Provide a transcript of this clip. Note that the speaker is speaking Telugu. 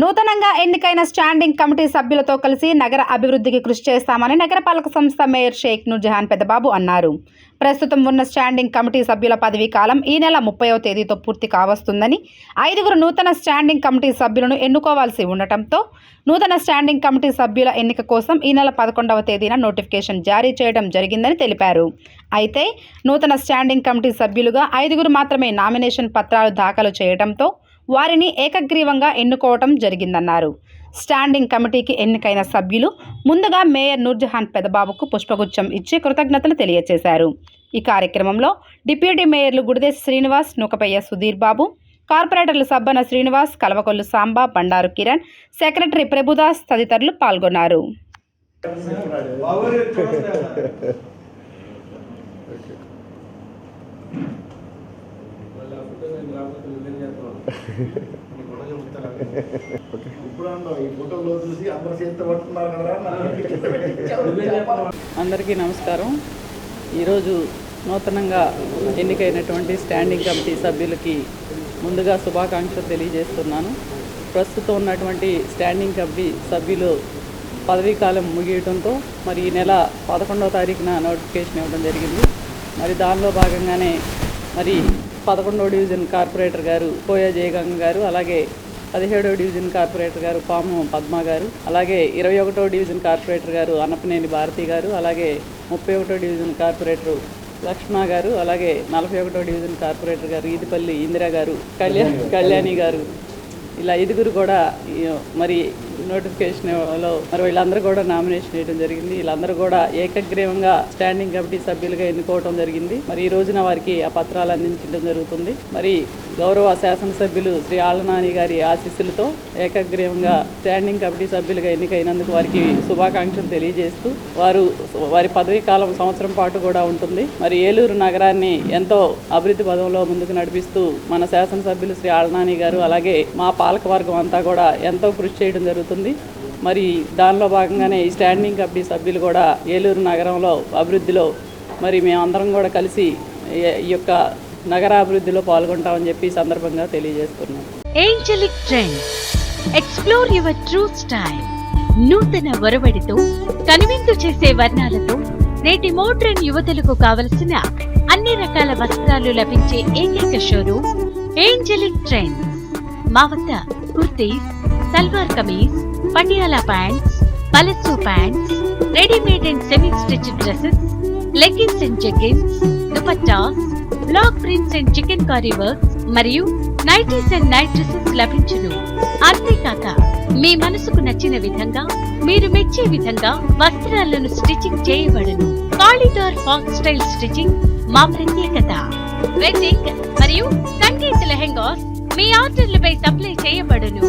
నూతనంగా ఎన్నికైన స్టాండింగ్ కమిటీ సభ్యులతో కలిసి నగర అభివృద్ధికి కృషి చేస్తామని నగరపాలక సంస్థ మేయర్ షేక్ నూర్జహాన్ పెద్దబాబు అన్నారు. ప్రస్తుతం ఉన్న స్టాండింగ్ కమిటీ సభ్యుల పదవీ కాలం ఈ నెల ముప్పైవ తేదీతో పూర్తి కావస్తుందని ఐదుగురు నూతన స్టాండింగ్ కమిటీ సభ్యులను ఎన్నుకోవాల్సి ఉండటంతో నూతన స్టాండింగ్ కమిటీ సభ్యుల ఎన్నిక కోసం ఈ నెల పదకొండవ తేదీన నోటిఫికేషన్ జారీ చేయడం జరిగిందని తెలిపారు. అయితే నూతన స్టాండింగ్ కమిటీ సభ్యులుగా ఐదుగురు మాత్రమే నామినేషన్ పత్రాలు దాఖలు చేయడంతో వారిని ఏకగ్రీవంగా ఎన్నుకోవటం జరిగిందన్నారు. స్టాండింగ్ కమిటీకి ఎన్నికైన సభ్యులు ముందుగా మేయర్ నూర్జహాన్ పెదబాబుకు పుష్పగుచ్చం ఇచ్చి కృతజ్ఞతలు తెలియజేశారు ఈ కార్యక్రమంలో డిప్యూటీ మేయర్లు గుడిదేశ్ శ్రీనివాస్ నూకపయ్య సుధీర్ బాబు కార్పొరేటర్లు సబ్బన శ్రీనివాస్ కలవకొల్లు సాంబా బండారు కిరణ్ సెక్రటరీ ప్రభుదాస్ తదితరులు పాల్గొన్నారు. అందరికీ నమస్కారం. ఈరోజు నూతనంగా ఎన్నికైనటువంటి స్టాండింగ్ కమిటీ సభ్యులకి ముందుగా శుభాకాంక్షలు తెలియజేస్తున్నాను. ప్రస్తుతం ఉన్నటువంటి స్టాండింగ్ కమిటీ సభ్యులు పదవీ కాలం మరి ఈ నెల పదకొండవ తారీఖున నోటిఫికేషన్ ఇవ్వడం జరిగింది. మరి దానిలో భాగంగానే మరి పదకొండవ డివిజన్ కార్పొరేటర్ గారు కోయ జయగంగ గారు అలాగే పదిహేడవ డివిజన్ కార్పొరేటర్ గారు పాము పద్మ గారు అలాగే ఇరవై ఒకటో డివిజన్ కార్పొరేటర్ గారు అన్నపనేని భారతి గారు అలాగే ముప్పై ఒకటో డివిజన్ కార్పొరేటర్ లక్ష్మ గారు అలాగే నలభై ఒకటో డివిజన్ కార్పొరేటర్ గారు ఈదిపల్లి ఇందిరా గారు కళ్యాణ్ కళ్యాణి గారు ఇలా ఐదుగురు కూడా మరి నోటిఫికేషన్ నోటిఫికేషన్లో మరి వీళ్ళందరూ కూడా నామినేషన్ వేయడం జరిగింది. వీళ్ళందరూ కూడా ఏకగ్రీవంగా స్టాండింగ్ కమిటీ సభ్యులుగా ఎన్నుకోవడం జరిగింది. మరి ఈ రోజున వారికి ఆ పత్రాలు అందించడం జరుగుతుంది. మరి గౌరవ శాసనసభ్యులు శ్రీ ఆళ్ళనాని గారి ఆశీస్సులతో ఏకగ్రీవంగా స్టాండింగ్ కమిటీ సభ్యులుగా ఎన్నికైనందుకు వారికి శుభాకాంక్షలు తెలియజేస్తూ వారు వారి పదవీ కాలం సంవత్సరం పాటు కూడా ఉంటుంది. మరి ఏలూరు నగరాన్ని ఎంతో అభివృద్ధి పదంలో ముందుకు నడిపిస్తూ మన శాసనసభ్యులు శ్రీ ఆళ్ళనాని గారు అలాగే మా పాలకవర్గం అంతా కూడా ఎంతో కృషి చేయడం జరుగుతుంది. మరి దానిలో భాగంగానే ఈ స్టాండింగ్ కమిటీ సభ్యులు కూడా ఏలూరు నగరంలో అభివృద్ధిలో మరి మేమందరం కూడా కలిసి ఈ- యొక్క నగరాభివృద్ధిలో పాల్గొంటామని చెప్పి సందర్భంగా తెలియజేస్తున్నాం. Angelic trend explore your true style నూతన ఒరవడితో కనువిందు చేసే వర్ణాలతో నేటి మోడ్రన్ యువతులకు కావలసిన అన్ని రకాల వస్త్రాలు లభించే ఏకైక షోరూమ్ ఏంజలిక్ ట్రెండ్స్ మా వద్ద kurtis salwar kameez Patiala pants palazzo pants readymade and semi stitch dresses leggings and jeggings dupattas block prints and chikan kari works మరియు నైటీస్ అండ్ నైట్ డ్రెస్సెస్ లభించును. అంతేకాక మీ మనసుకు నచ్చిన విధంగా మీరు మెచ్చే విధంగా వస్త్రాలను స్టిచ్చింగ్ చేయబడును. కాలిడోర్ ఫాక్ స్టైల్ స్టిచ్చింగ్ మా ప్రత్యేకత. వెడ్డింగ్ మరియు సంగీత లెహెంగాస్ మీ ఆర్డర్లపై సప్లై చేయబడును.